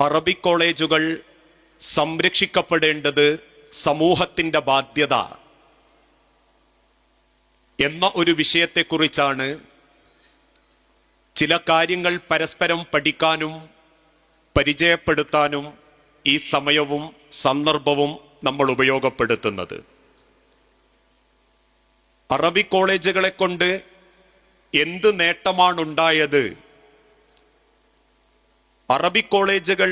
Arabic കോളേജുകൾ സംരക്ഷിക്കപ്പെടേണ്ടത് സമൂഹത്തിന്റെ ബാധ്യത എന്ന ഒരു വിഷയത്തെക്കുറിച്ചാണ് ചില കാര്യങ്ങൾ പരസ്പരം പഠിക്കാനും പരിചയപ്പെടുത്താനും ഈ സമയവും സന്ദർഭവും നമ്മൾ ഉപയോഗപ്പെടുത്തുന്നത്. അറബി കോളേജുകളെ കൊണ്ട് എന്ത് നേട്ടമാണുണ്ടായത് അറബിക് കോളേജുകൾ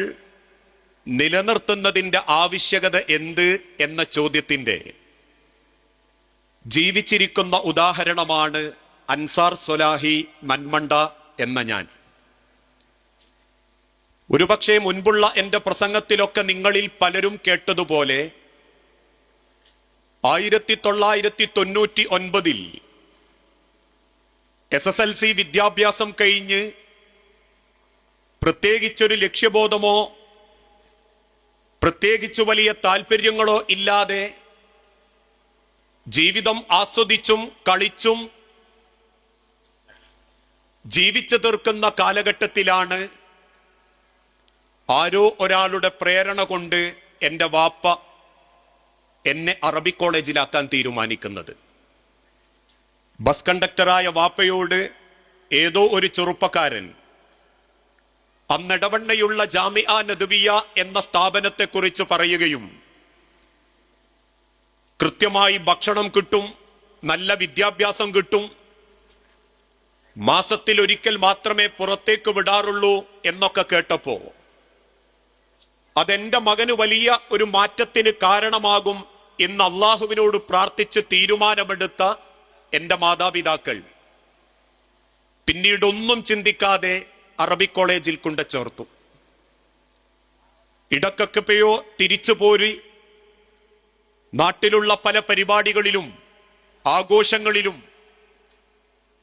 നിലനിർത്തുന്നതിന്റെ ആവശ്യകത എന്ത് എന്ന ചോദ്യത്തിന്റെ ജീവിച്ചിരിക്കുന്ന ഉദാഹരണമാണ് അൻസാർ സൊലാഹി മന്മണ്ട എന്ന ഞാൻ. ഒരുപക്ഷെ മുൻപുള്ള എന്റെ പ്രസംഗത്തിലൊക്കെ നിങ്ങളിൽ പലരും കേട്ടതുപോലെ ആയിരത്തി തൊള്ളായിരത്തി തൊണ്ണൂറ്റി ഒൻപതിൽ എസ് എസ് എൽ സി വിദ്യാഭ്യാസം കഴിഞ്ഞ് പ്രത്യേകിച്ചൊരു ലക്ഷ്യബോധമോ പ്രത്യേകിച്ചു വലിയ താല്പര്യങ്ങളോ ഇല്ലാതെ ജീവിതം ആസ്വദിച്ചും കളിച്ചും ജീവിച്ചു തീർക്കുന്ന കാലഘട്ടത്തിലാണ് ആരോ ഒരാളുടെ പ്രേരണ കൊണ്ട് എന്റെ വാപ്പ എന്നെ അറബി കോളേജിലാക്കാൻ തീരുമാനിക്കുന്നത്. ബസ് കണ്ടക്ടറായ വാപ്പയോട് ഏതോ ഒരു ചെറുപ്പക്കാരൻ അന്നിടവണ്ണയുള്ള ജാമിഅ നദുവിയ എന്ന സ്ഥാപനത്തെ കുറിച്ച് പറയുകയും കൃത്യമായി ഭക്ഷണം കിട്ടും നല്ല വിദ്യാഭ്യാസം കിട്ടും മാസത്തിൽ ഒരിക്കൽ മാത്രമേ പുറത്തേക്ക് വിടാറുള്ളൂ എന്നൊക്കെ കേട്ടപ്പോ അതെന്റെ മകന് വലിയ ഒരു മാറ്റത്തിന് കാരണമാകും എന്ന് അള്ളാഹുവിനോട് പ്രാർത്ഥിച്ച് തീരുമാനമെടുത്ത എന്റെ മാതാപിതാക്കൾ. പിന്നീടൊന്നും ചിന്തിക്കാതെ അറബി കോളേജിൽ കൊണ്ട് ചേർത്തു. ഇടക്കക്കപ്പയോ തിരിച്ചു പോരി. നാട്ടിലുള്ള പല പരിപാടികളിലും ആഘോഷങ്ങളിലും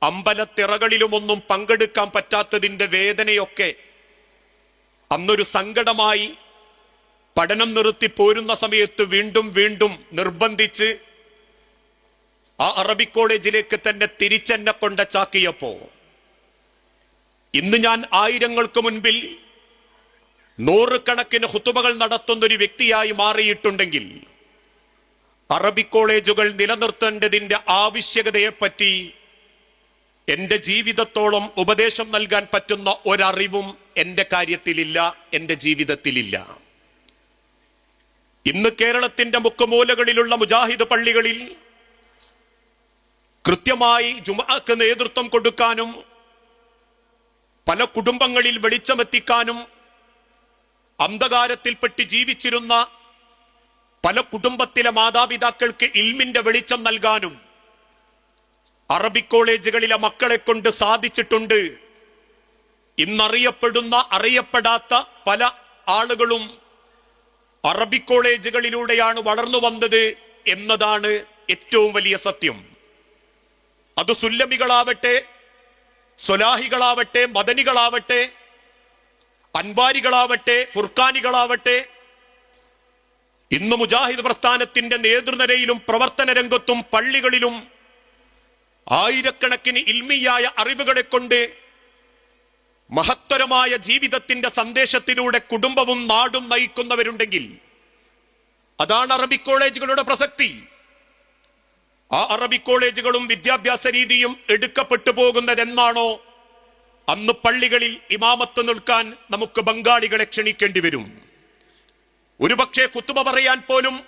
അമ്പലത്തിറകളിലുമൊന്നും പങ്കെടുക്കാൻ പറ്റാത്തതിന്റെ വേദനയൊക്കെ അന്നൊരു സങ്കടമായി പഠനം നിർത്തി പോരുന്ന സമയത്ത് വീണ്ടും വീണ്ടും നിർബന്ധിച്ച് ആ അറബി കോളേജിലേക്ക് തന്നെ തിരിച്ചെന്നെ കൊണ്ട ചാക്കിയപ്പോ ഇന്ന് ഞാൻ ആയിരങ്ങൾക്ക് മുൻപിൽ നൂറുകണക്കിന് ഹുത്തുമകൾ നടത്തുന്ന ഒരു വ്യക്തിയായി മാറിയിട്ടുണ്ടെങ്കിൽ അറബി കോളേജുകൾ നിലനിർത്തേണ്ടതിന്റെ ആവശ്യകതയെപ്പറ്റി എന്റെ ജീവിതത്തോളം ഉപദേശം നൽകാൻ പറ്റുന്ന ഒരറിവും എന്റെ കാര്യത്തിലില്ല എന്റെ ജീവിതത്തിലില്ല. ഇന്ന് കേരളത്തിന്റെ മുക്കുമൂലകളിലുള്ള മുജാഹിദ് പള്ളികളിൽ കൃത്യമായി ജുമാക്ക് നേതൃത്വം കൊടുക്കാനും പല കുടുംബങ്ങളിൽ വെളിച്ചമെത്തിക്കാനും അന്ധകാരത്തിൽപ്പെട്ട് ജീവിച്ചിരുന്ന പല കുടുംബത്തിലെ മാതാപിതാക്കൾക്ക് ഇൽമിന്റെ വെളിച്ചം നൽകാനും അറബി കോളേജുകളിലെ മക്കളെ കൊണ്ട് സാധിച്ചിട്ടുണ്ട്. ഇന്നറിയപ്പെടുന്ന അറിയപ്പെടാത്ത പല ആളുകളും അറബി കോളേജുകളിലൂടെയാണ് വളർന്നു വന്നത് എന്നതാണ് ഏറ്റവും വലിയ സത്യം. അത് സുല്ലമികളാവട്ടെ സ്വലാഹികളാവട്ടെ മദനികളാവട്ടെ അൻവാരികളാവട്ടെ ഫുർഖാനികളാവട്ടെ ഇന്ന് മുജാഹിദ് പ്രസ്ഥാനത്തിന്റെ നേതൃനിരയിലും പ്രവർത്തന രംഗത്തും പള്ളികളിലും ആയിരക്കണക്കിന് ഇൽമിയായ അറിവുകളെ കൊണ്ട് മഹത്തരമായ ജീവിതത്തിന്റെ സന്ദേശത്തിലൂടെ കുടുംബവും നാടും നയിക്കുന്നവരുണ്ടെങ്കിൽ അതാണ് അറബിക് കോളേജുകളുടെ പ്രസക്തി. ആ അറബി കോളേജുകളും വിദ്യാഭ്യാസ രീതിയും എടുക്കപ്പെട്ടു പോകുന്നതെന്നാണോ? അന്ന് പള്ളികളിൽ ഇമാമത്ത് നിൽക്കാൻ നമുക്ക് ബംഗാളികളെ ക്ഷണിക്കേണ്ടി വരും. ഒരുപക്ഷെ കുത്തുമ പറയാൻ പോലും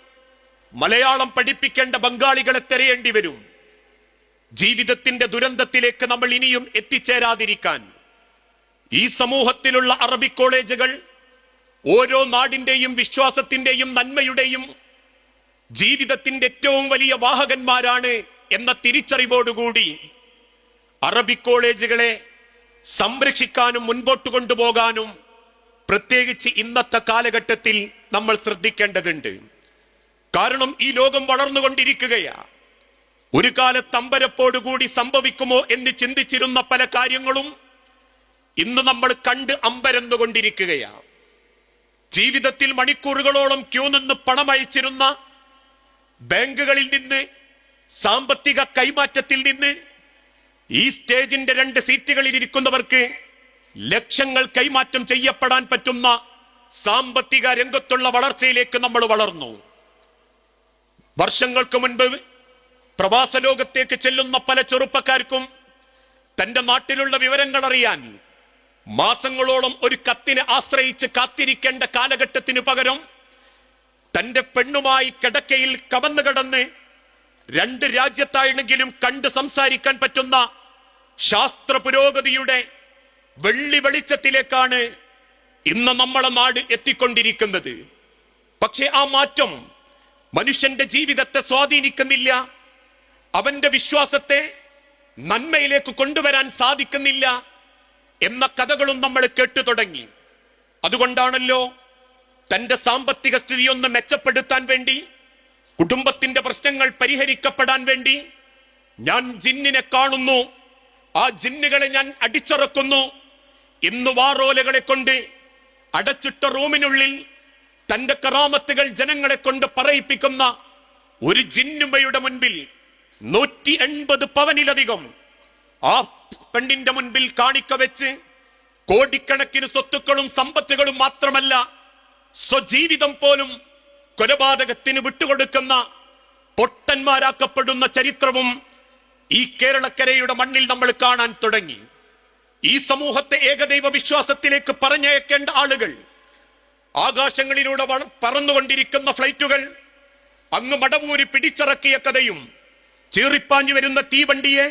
മലയാളം പഠിപ്പിക്കേണ്ട ബംഗാളികളെ തിരയേണ്ടി വരും. ജീവിതത്തിന്റെ ദുരന്തത്തിലേക്ക് നമ്മൾ ഇനിയും എത്തിച്ചേരാതിരിക്കാൻ. ഈ സമൂഹത്തിലുള്ള അറബി കോളേജുകൾ ഓരോ നാടിന്റെയും വിശ്വാസത്തിന്റെയും നന്മയുടെയും ജീവിതത്തിന്റെ ഏറ്റവും വലിയ വാഹകന്മാരാണ് എന്ന തിരിച്ചറിവോടുകൂടി അറബി കോളേജുകളെ സംരക്ഷിക്കാനും മുൻപോട്ട് കൊണ്ടുപോകാനും പ്രത്യേകിച്ച് ഇന്നത്തെ കാലഘട്ടത്തിൽ നമ്മൾ ശ്രദ്ധിക്കേണ്ടതുണ്ട്. കാരണം ഈ ലോകം വളർന്നുകൊണ്ടിരിക്കുകയാ. ഒരു കാലത്ത് അമ്പരപ്പോടുകൂടി സംഭവിക്കുമോ എന്ന് ചിന്തിച്ചിരുന്ന പല കാര്യങ്ങളും ഇന്ന് നമ്മൾ കണ്ട് അമ്പരന്നുകൊണ്ടിരിക്കുകയാ. ജീവിതത്തിൽ മണിക്കൂറുകളോളം ക്യൂ നിന്ന് പണം അയച്ചിരുന്ന ബാങ്കുകളിൽ നിന്ന് സാമ്പത്തിക കൈമാറ്റത്തിൽ നിന്ന് ഈ സ്റ്റേജിന്റെ രണ്ട് സീറ്റുകളിൽ ഇരിക്കുന്നവർക്ക് ലക്ഷങ്ങൾ കൈമാറ്റം ചെയ്യപ്പെടാൻ പറ്റുന്ന സാമ്പത്തിക രംഗത്തുള്ള വളർച്ചയിലേക്ക് നമ്മൾ വളർന്നു. വർഷങ്ങൾക്ക് മുൻപ് പ്രവാസ ലോകത്തേക്ക് ചെല്ലുന്ന പല ചെറുപ്പക്കാർക്കും തന്റെ നാട്ടിലുള്ള വിവരങ്ങൾ അറിയാൻ മാസങ്ങളോളം ഒരു കത്തിനെ ആശ്രയിച്ച് കാത്തിരിക്കേണ്ട കാലഘട്ടത്തിന് പകരം തന്റെ പെണ്ണുമായി കിടക്കയിൽ കവന്നു കിടന്ന് രണ്ട് രാജ്യത്താണെങ്കിലും കണ്ട് സംസാരിക്കാൻ പറ്റുന്ന ശാസ്ത്ര പുരോഗതിയുടെ വെള്ളി വെളിച്ചത്തിലേക്കാണ് ഇന്ന് നമ്മളെ നാട് എത്തിക്കൊണ്ടിരിക്കുന്നത്. പക്ഷെ ആ മാറ്റം മനുഷ്യന്റെ ജീവിതത്തെ സ്വാധീനിക്കുന്നില്ല. അവന്റെ വിശ്വാസത്തെ നന്മയിലേക്ക് കൊണ്ടുവരാൻ സാധിക്കുന്നില്ല എന്ന കഥകളും നമ്മൾ കേട്ടു തുടങ്ങി അതുകൊണ്ടാണല്ലോ തന്റെ സാമ്പത്തിക സ്ഥിതി ഒന്ന് മെച്ചപ്പെടുത്താൻ വേണ്ടി കുടുംബത്തിന്റെ പ്രശ്നങ്ങൾ പരിഹരിക്കപ്പെടാൻ വേണ്ടി ഞാൻ ജിന്നിനെ കാണുന്നു. ആ ജിന്നുകളെ ഞാൻ അടിച്ചിറക്കുന്നു. ഇന്ന് വാറോലകളെ കൊണ്ട് അടച്ചിട്ട റൂമിനുള്ളിൽ തന്റെ കറാമത്തുകൾ ജനങ്ങളെ കൊണ്ട് പറയിപ്പിക്കുന്ന ഒരു ജിന്നുമയുടെ മുൻപിൽ നൂറ്റി എൺപത് പവനിലധികം ആ പെണ്ണിന്റെ മുൻപിൽ കാണിക്ക വെച്ച് കോടിക്കണക്കിന് സ്വത്തുക്കളും സമ്പത്തുകളും മാത്രമല്ല സ്വജീവിതം പോലും കൊലപാതകത്തിന് വിട്ടുകൊടുക്കുന്ന പൊട്ടന്മാരാക്കപ്പെടുന്ന ചരിത്രവും ഈ കേരളക്കരയുടെ മണ്ണിൽ നമ്മൾ കാണാൻ തുടങ്ങി. ഈ സമൂഹത്തെ ഏകദൈവ വിശ്വാസത്തിലേക്ക് പറഞ്ഞയക്കേണ്ട ആളുകൾ ആകാശങ്ങളിലൂടെ പറന്നുകൊണ്ടിരിക്കുന്ന ഫ്ലൈറ്റുകൾ അങ്ങ് മടവൂരി പിടിച്ചിറക്കിയ കഥയും ചീറിപ്പാഞ്ഞു വരുന്ന തീവണ്ടിയെ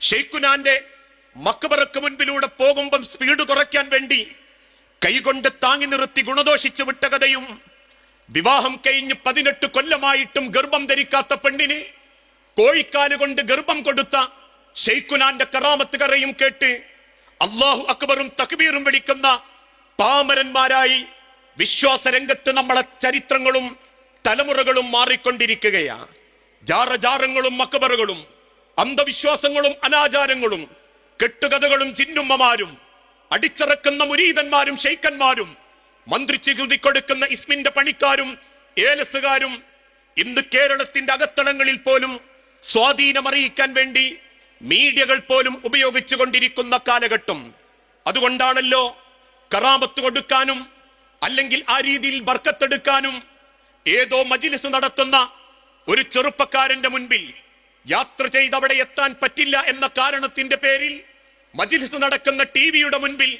ഷെയ്ഖുനാന്റെ മക്ബറക്ക് മുൻപിലൂടെ പോകുമ്പം സ്പീഡ് കുറയ്ക്കാൻ വേണ്ടി കൈകൊണ്ട് താങ്ങി നിർത്തി ഗുണദോഷിച്ചു വിട്ട കഥയും വിവാഹം കഴിഞ്ഞ് പതിനെട്ട് കൊല്ലമായിട്ടും ഗർഭം ധരിക്കാത്ത പെണ്ണിന് കോഴിക്കാൽ കൊണ്ട് ഗർഭം കൊടുത്ത ഷെയ്ഖുനാന്റെ കറാമത്ത് കറയും കേട്ട് അള്ളാഹു അക്ബറും തക്ബീറും വിളിക്കുന്ന പാമരന്മാരായി വിശ്വാസ രംഗത്ത് നമ്മളെ ചരിത്രങ്ങളും തലമുറകളും മാറിക്കൊണ്ടിരിക്കുകയാണ്. ജാറജാറങ്ങളും അക്ബറുകളും അന്ധവിശ്വാസങ്ങളും അനാചാരങ്ങളും കെട്ടുകഥകളും ചിന്നുമ്മമാരും അടിച്ചിറക്കുന്ന മുരീതന്മാരും ഷെയ്ക്കന്മാരും മന്ത്രിച്ച് കൊടുക്കുന്ന ഇസ്മിന്റെ പണിക്കാരും ഏലസുകാരും ഇന്ന് കേരളത്തിന്റെ അകത്തളങ്ങളിൽ പോലും സ്വാധീനം അറിയിക്കാൻ വേണ്ടി മീഡിയകൾ പോലും ഉപയോഗിച്ചു കൊണ്ടിരിക്കുന്ന കാലഘട്ടം. അതുകൊണ്ടാണല്ലോ കറാമത്ത് കൊടുക്കാനും അല്ലെങ്കിൽ ആ രീതിയിൽ ബർക്കത്തെടുക്കാനും ഏതോ മജിലിസ് നടത്തുന്ന ഒരു ചെറുപ്പക്കാരന്റെ മുൻപിൽ യാത്ര ചെയ്ത് അവിടെ എത്താൻ പറ്റില്ല എന്ന കാരണത്തിന്റെ പേരിൽ മജിലിസ് നടക്കുന്ന ടി വിയുടെ മുൻപിൽ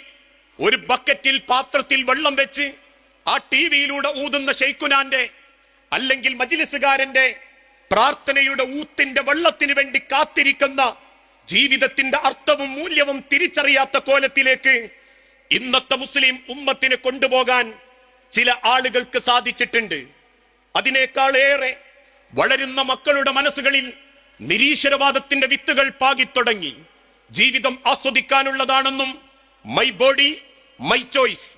ഒരു ബക്കറ്റിൽ പാത്രത്തിൽ വെള്ളം വെച്ച് ആ ടി വിയിലൂടെ ഊതുന്ന ഷെയ്ഖുനാന്റെ അല്ലെങ്കിൽ മജിലിസുകാരന്റെ പ്രാർത്ഥനയുടെ ഊത്തിന്റെ വെള്ളത്തിന് വേണ്ടി കാത്തിരിക്കുന്ന ജീവിതത്തിന്റെ അർത്ഥവും മൂല്യവും തിരിച്ചറിയാത്ത കോലത്തിലേക്ക് ഇന്നത്തെ മുസ്ലിം ഉമ്മത്തിനെ കൊണ്ടുപോകാൻ ചില ആളുകൾക്ക് സാധിച്ചിട്ടുണ്ട്. അതിനേക്കാൾ ഏറെ വളരുന്ന മക്കളുടെ മനസ്സുകളിൽ നിരീശ്വരവാദത്തിന്റെ വിത്തുകൾ പാകിത്തുടങ്ങി. ജീവിതം ആസ്വദിക്കാനുള്ളതാണെന്നും മൈ ബോഡി മൈ ചോയ്സ്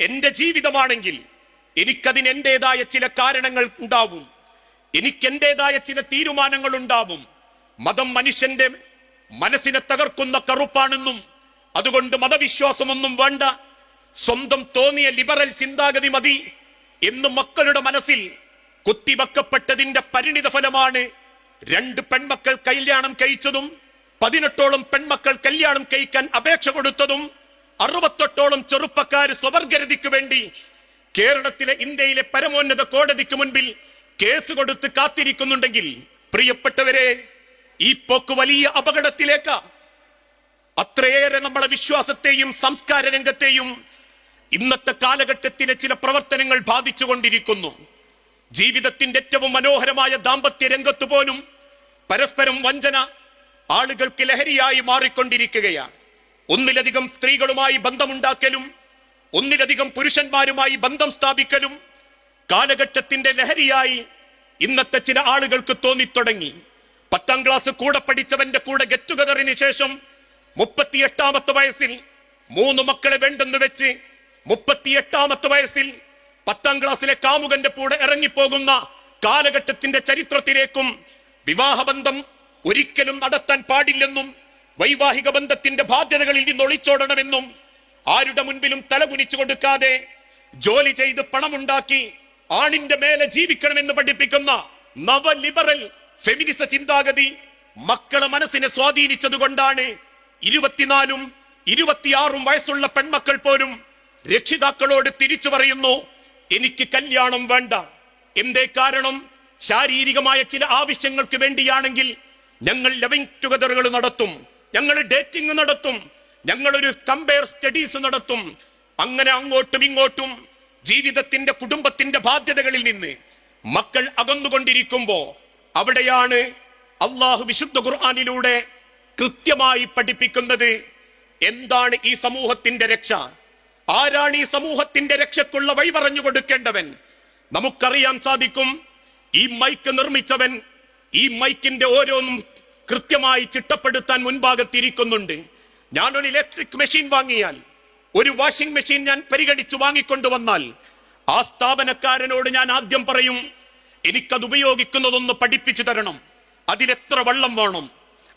എന്റെ ജീവിതമാണെങ്കിൽ എനിക്കതിന് എന്റേതായ ചില കാരണങ്ങൾ ഉണ്ടാവും. എനിക്ക് എന്റേതായ ചില തീരുമാനങ്ങൾ ഉണ്ടാവും. മതം മനുഷ്യന്റെ മനസ്സിനെ തകർക്കുന്ന കറുപ്പാണെന്നും അതുകൊണ്ട് മതവിശ്വാസമൊന്നും വേണ്ട. സ്വന്തം തോന്നിയ ലിബറൽ ചിന്താഗതി മതി എന്ന് മക്കളുടെ മനസ്സിൽ കുത്തിവക്കപ്പെട്ടതിന്റെ പരിണിത ഫലമാണ് രണ്ട് പെൺമക്കൾ കല്യാണം കഴിച്ചതും പതിനെട്ടോളം പെൺമക്കൾ കല്യാണം കഴിക്കാൻ അപേക്ഷ കൊടുത്തതും അറുപത്തെട്ടോളം ചെറുപ്പക്കാർ സ്വവർഗരതിക്ക് വേണ്ടി കേരളത്തിലെ ഇന്ത്യയിലെ പരമോന്നത കോടതിക്ക് മുൻപിൽ കേസ് കൊടുത്ത് കാത്തിരിക്കുന്നുണ്ടെങ്കിൽ പ്രിയപ്പെട്ടവരെ ഈ പോക്ക് വലിയ അപകടത്തിലേക്കാ. അത്രയേറെ നമ്മളെ വിശ്വാസത്തെയും സംസ്കാര രംഗത്തെയും ഇന്നത്തെ കാലഘട്ടത്തിലെ ചില പ്രവർത്തനങ്ങൾ ബാധിച്ചുകൊണ്ടിരിക്കുന്നു. ജീവിതത്തിന്റെ ഏറ്റവും മനോഹരമായ ദാമ്പത്യ രംഗത്ത് പോലും പരസ്പരം വഞ്ചന ആളുകൾക്ക് ലഹരിയായി മാറിക്കൊണ്ടിരിക്കുകയാണ്. ഒന്നിലധികം സ്ത്രീകളുമായി ബന്ധമുണ്ടാക്കലും ഒന്നിലധികം പുരുഷന്മാരുമായി ബന്ധം സ്ഥാപിക്കലും കാലഘട്ടത്തിന്റെ ലഹരിയായി ഇന്നത്തെ ചില ആളുകൾക്ക് തോന്നിത്തുടങ്ങി. പത്താം ക്ലാസ് കൂടെ പഠിച്ചവന്റെ കൂടെ ഗെറ്റ് ടുഗദറിന് ശേഷം മുപ്പത്തിയെട്ടാമത്തെ വയസ്സിൽ മൂന്ന് മക്കളെ വേണ്ടെന്ന് വെച്ച് മുപ്പത്തിയെട്ടാമത്തെ വയസ്സിൽ പത്താം ക്ലാസ്സിലെ കാമുകന്റെ കൂടെ ഇറങ്ങിപ്പോകുന്ന കാലഘട്ടത്തിന്റെ ചരിത്രത്തിലേക്കും വിവാഹബന്ധം ഒരിക്കലും നടത്താൻ പാടില്ലെന്നും വൈവാഹിക ബന്ധത്തിന്റെ ബാധ്യതകളിൽ നിന്ന് ഒളിച്ചോടണമെന്നും ആരുടെ മുൻപിലും തലകുനിച്ചു കൊടുക്കാതെ ജോലി ചെയ്ത് പണമുണ്ടാക്കി ആണിന്റെ മേലെ ജീവിക്കണമെന്ന് പഠിപ്പിക്കുന്ന നവ ലിബറൽ ഫെമിനിസ ചിന്താഗതി മക്കളെ മനസ്സിനെ സ്വാധീനിച്ചത് കൊണ്ടാണ് ഇരുപത്തിനാലും ഇരുപത്തിയാറും വയസ്സുള്ള പെൺമക്കൾ പോലും രക്ഷിതാക്കളോട് തിരിച്ചു പറയുന്നു എനിക്ക് കല്യാണം വേണ്ട. എന്തേ കാരണം? ശാരീരികമായ ചില ആവശ്യങ്ങൾക്ക് വേണ്ടിയാണെങ്കിൽ ഞങ്ങൾ ലവിംഗ് ടുഗദറുകൾ നടത്തും. ഞങ്ങൾ ഡേറ്റിംഗ് നടത്തും. ഞങ്ങൾ ഒരു കമ്പയർ സ്റ്റഡീസ് നടത്തും. അങ്ങനെ അങ്ങോട്ടും ഇങ്ങോട്ടും ജീവിതത്തിന്റെ കുടുംബത്തിന്റെ ബാധ്യതകളിൽ നിന്ന് മക്കൾ അകന്നുകൊണ്ടിരിക്കുമ്പോ അവിടെയാണ് അള്ളാഹു വിശുദ്ധ ഖുർആാനിലൂടെ കൃത്യമായി പഠിപ്പിക്കുന്നത്. എന്താണ് ഈ സമൂഹത്തിന്റെ രക്ഷ? ആരാണ് ഈ സമൂഹത്തിന്റെ രക്ഷക്കുള്ള വഴി പറഞ്ഞു കൊടുക്കേണ്ടവൻ? നമുക്കറിയാൻ സാധിക്കും ഈ മൈക്ക് നിർമ്മിച്ചവൻ ഈ മൈക്കിന്റെ ഓരോന്നും കൃത്യമായി ചിട്ടപ്പെടുത്താൻ മുൻഭാഗത്തിരിക്കുന്നുണ്ട്. ഞാനൊരു ഇലക്ട്രിക് മെഷീൻ വാങ്ങിയാൽ ഒരു വാഷിംഗ് മെഷീൻ ഞാൻ പരിഗണിച്ചു വാങ്ങിക്കൊണ്ടുവന്നാൽ ആ സ്ഥാപനക്കാരനോട് ഞാൻ ആദ്യം പറയും എനിക്കത് ഉപയോഗിക്കുന്നതൊന്ന് പഠിപ്പിച്ചു തരണം. അതിലെത്ര വെള്ളം വേണം?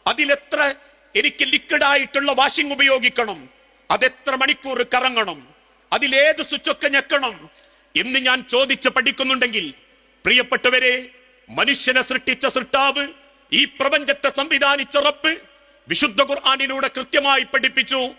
അതിലെത്ര എനിക്ക് ലിക്വിഡ് ആയിട്ടുള്ള വാഷിംഗ് ഉപയോഗിക്കണം? അതെത്ര മണിക്കൂർ കറങ്ങണം? അതിലേത് സ്വിച്ചൊക്കെ ഞെക്കണം? എന്ന് ഞാൻ ചോദിച്ച് പഠിക്കുന്നുണ്ടെങ്കിൽ പ്രിയപ്പെട്ടവരെ മനുഷ്യനെ സൃഷ്ടിച്ച സൃഷ്ടാവ് ഈ പ്രപഞ്ചത്തെ സംവിധാനിച്ച റബ്ബ് വിശുദ്ധ ഖുർആാനിലൂടെ കൃത്യമായി പഠിപ്പിച്ചു.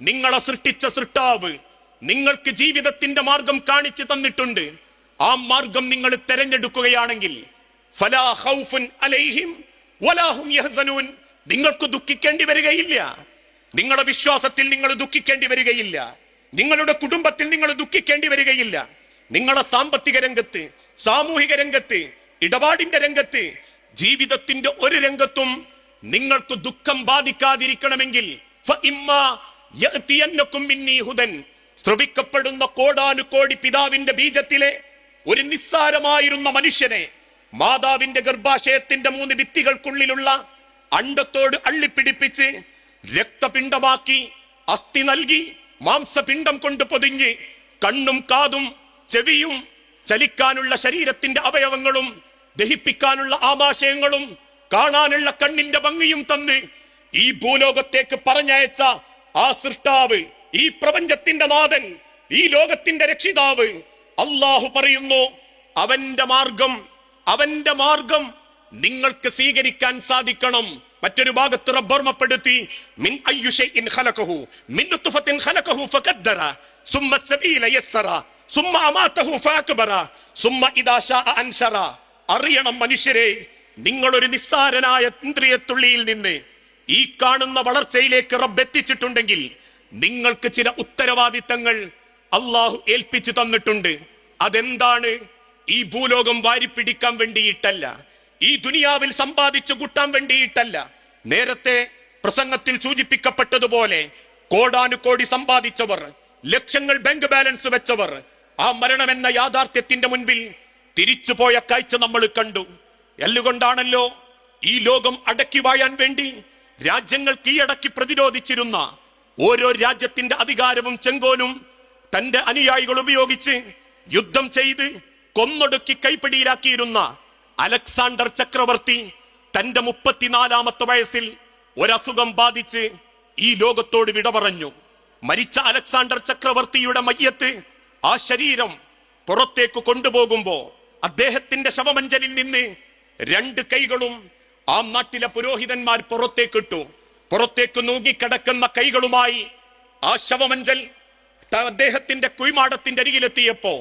നിങ്ങളെ സൃഷ്ടിച്ച സൃഷ്ടാവ് നിങ്ങൾക്ക് ജീവിതത്തിന്റെ മാർഗം കാണിച്ചു തന്നിട്ടുണ്ട്. ആ മാർഗം നിങ്ങൾ തെരഞ്ഞെടുക്കുകയാണെങ്കിൽ നിങ്ങൾക്ക് ദുഃഖിക്കേണ്ടി വരികയില്ല. നിങ്ങളുടെ വിശ്വാസത്തിൽ നിങ്ങൾ ദുഃഖിക്കേണ്ടി വരികയില്ല. നിങ്ങളുടെ കുടുംബത്തിൽ നിങ്ങൾ ദുഃഖിക്കേണ്ടി വരികയില്ല. നിങ്ങളുടെ സാമ്പത്തിക രംഗത്ത് സാമൂഹിക രംഗത്ത് ഇടപാടിന്റെ രംഗത്ത് ജീവിതത്തിന്റെ ഒരു രംഗത്തും നിങ്ങൾക്ക് ദുഃഖം ബാധിക്കാതിരിക്കണമെങ്കിൽ ശ്രവിക്കപ്പെടുന്ന കോടാനുകോടി പിതാവിന്റെ ബീജത്തിലെ ഒരു നിസ്സാരമായിരുന്ന മനുഷ്യനെ മാതാവിന്റെ ഗർഭാശയത്തിന്റെ മൂന്ന് ഭിത്തികൾക്കുള്ളിലുള്ള അണ്ടത്തോട് അള്ളിപ്പിടിപ്പിച്ച് രക്തപിണ്ഡമാക്കി അസ്ഥി നൽകി മാംസപിണ്ഡം കൊണ്ട് പൊതിഞ്ഞ് കണ്ണും കാതും ചെവിയും ചലിക്കാനുള്ള ശരീരത്തിന്റെ അവയവങ്ങളും ദഹിപ്പിക്കാനുള്ള ആമാശയങ്ങളും കാണാനുള്ള കണ്ണിന്റെ ഭംഗിയും തന്ന് ഈ ഭൂലോകത്തേക്ക് പറഞ്ഞയച്ച ആ സൃഷ്ടാവ് ഈ പ്രപഞ്ചത്തിന്റെ നാഥൻ ഈ ലോകത്തിന്റെ രക്ഷിതാവ് അള്ളാഹു പറയുന്നു അവന്റെ മാർഗം അവന്റെ മാർഗം നിങ്ങൾക്ക് സ്വീകരിക്കാൻ സാധിക്കണം. മറ്റൊരു ഭാഗത്ത് റബ്ബോർമ്മപ്പെടുത്തി മിൻ അയ്യു ഷൈഇൻ ഖലഖഹു മിൻ നുത്ഫത്തിൻ ഖലഖഹു ഫഖദ്ദറ സുമ്മ സബീല യസ്സറ സുമ്മ അമാതഹു ഫഅക്ബറ സുമ്മ ഇദാ ശാഅ അൻശറ. അറിയണം മനുഷ്യരെ നിങ്ങൾ ഒരു നിസ്സാരനായ ഇന്ദ്രിയത്തുള്ളിയിൽ നിന്ന് ഈ കാണുന്ന വളർച്ചയിലേക്ക് റബ്ബ് എത്തിച്ചിട്ടുണ്ടെങ്കിൽ നിങ്ങൾക്ക് ചില ഉത്തരവാദിത്തങ്ങൾ അള്ളാഹു ഏൽപ്പിച്ചു തന്നിട്ടുണ്ട്. അതെന്താണ്? ഈ ഭൂലോകം വാരിപ്പിടിക്കാൻ വേണ്ടിയിട്ടല്ല. ഈ ദുനിയാവിൽ സമ്പാദിച്ചു കൂട്ടാൻ വേണ്ടിയിട്ടല്ല. നേരത്തെ പ്രസംഗത്തിൽ സൂചിപ്പിക്കപ്പെട്ടതുപോലെ കോടാനുകോടി സമ്പാദിച്ചവർ ലക്ഷങ്ങൾ ബാങ്ക് ബാലൻസ് വെച്ചവർ ആ മരണമെന്ന യാഥാർത്ഥ്യത്തിന്റെ മുൻപിൽ തിരിച്ചുപോയ കാഴ്ച നമ്മൾ കണ്ടു. എല്ലുകൊണ്ടാണല്ലോ ഈ ലോകം അടക്കി വാഴാൻ വേണ്ടി രാജ്യങ്ങൾ കീഴടക്കി പ്രതിരോധിച്ചിരുന്ന ഓരോ രാജ്യത്തിന്റെ അധികാരവും ചെങ്കോലും തന്റെ അനുയായികൾ ഉപയോഗിച്ച് യുദ്ധം ചെയ്ത് കൊന്നൊടുക്കി കൈപ്പിടിയിലാക്കിയിരുന്ന അലക്സാണ്ടർ ചക്രവർത്തി തന്റെ മുപ്പത്തിനാലാമത്തെ വയസ്സിൽ ഒരസുഖം ബാധിച്ച് ഈ ലോകത്തോട് വിട പറഞ്ഞു. മരിച്ച അലക്സാണ്ടർ ചക്രവർത്തിയുടെ മയ്യത്ത് ആ ശരീരം പുറത്തേക്ക് കൊണ്ടുപോകുമ്പോ അദ്ദേഹത്തിന്റെ ശവമഞ്ചലിൽ നിന്ന് രണ്ട് കൈകളും ആ നാട്ടിലെ പുരോഹിതന്മാർ പുറത്തേക്കിട്ടു. പുറത്തേക്ക് നോക്കിക്കിടക്കുന്ന കൈകളുമായി ആ ശവമഞ്ചൽ അദ്ദേഹത്തിന്റെ കുഴിമാടത്തിന്റെ അരികിലെത്തിയപ്പോ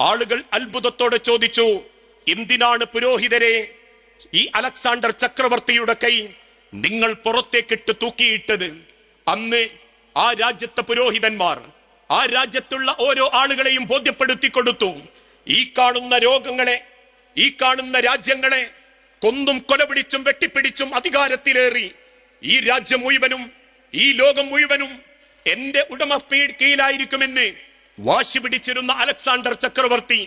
ആളുകൾ അത്ഭുതത്തോടെ ചോദിച്ചു എന്തിനാണ് പുരോഹിതരെ ഈ അലക്സാണ്ടർ ചക്രവർത്തിയുടെ കൈ നിങ്ങൾ പുറത്തേക്കിട്ട് തൂക്കിയിട്ടത്? അന്ന് ആ രാജ്യത്തെ പുരോഹിതന്മാർ ആ രാജ്യത്തുള്ള ഓരോ ആളുകളെയും ബോധ്യപ്പെടുത്തി കൊടുത്തു. ഈ കാണുന്ന രോഗങ്ങളെ ഈ കാണുന്ന രാജ്യങ്ങളെ കൊന്നും കൊലപിടിച്ചും വെട്ടിപ്പിടിച്ചും അധികാരത്തിലേറി ഈ രാജ്യം മുഴുവനും ഈ ലോകം മുഴുവനും എന്റെ ഉടമ കീഴിലായിരിക്കുമെന്ന് വാശി പിടിച്ചിരുന്ന അലക്സാണ്ടർ ചക്രവർത്തി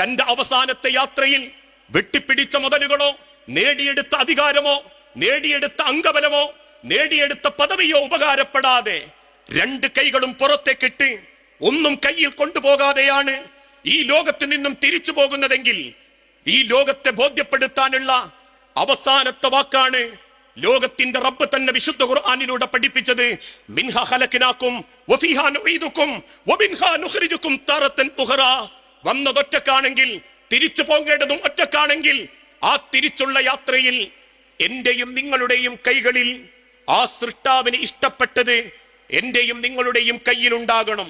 തന്റെ അവസാനത്തെ യാത്രയിൽ വെട്ടിപ്പിടിച്ച മുതലുകളോ നേടിയെടുത്ത അധികാരമോ നേടിയെടുത്ത അംഗബലമോ നേടിയെടുത്ത പദവിയോ ഉപകാരപ്പെടാതെ രണ്ട് കൈകളും പുറത്തേക്കിട്ട് ഒന്നും കയ്യിൽ കൊണ്ടുപോകാതെയാണ് ഈ ലോകത്ത് നിന്നും തിരിച്ചു പോകുന്നതെങ്കിൽ ഈ ലോകത്തെ ബോധ്യപ്പെടുത്താനുള്ള അവസാനത്തെ വാക്കാണ് ലോകത്തിന്റെ റബ്ബ് തന്നെ വിശുദ്ധ ഖുർആാനിലൂടെ പഠിപ്പിച്ചത്. മിൻഹ ഖലഖനാകും വന്നതൊറ്റക്കാണെങ്കിൽ തിരിച്ചു പോകേണ്ടതും ഒറ്റക്കാണെങ്കിൽ ആ തിരിച്ചുള്ള യാത്രയിൽ എന്റെയും നിങ്ങളുടെയും കൈകളിൽ ആ സൃഷ്ടാവിന് ഇഷ്ടപ്പെട്ടത് എന്റെയും നിങ്ങളുടെയും കയ്യിലുണ്ടാകണം.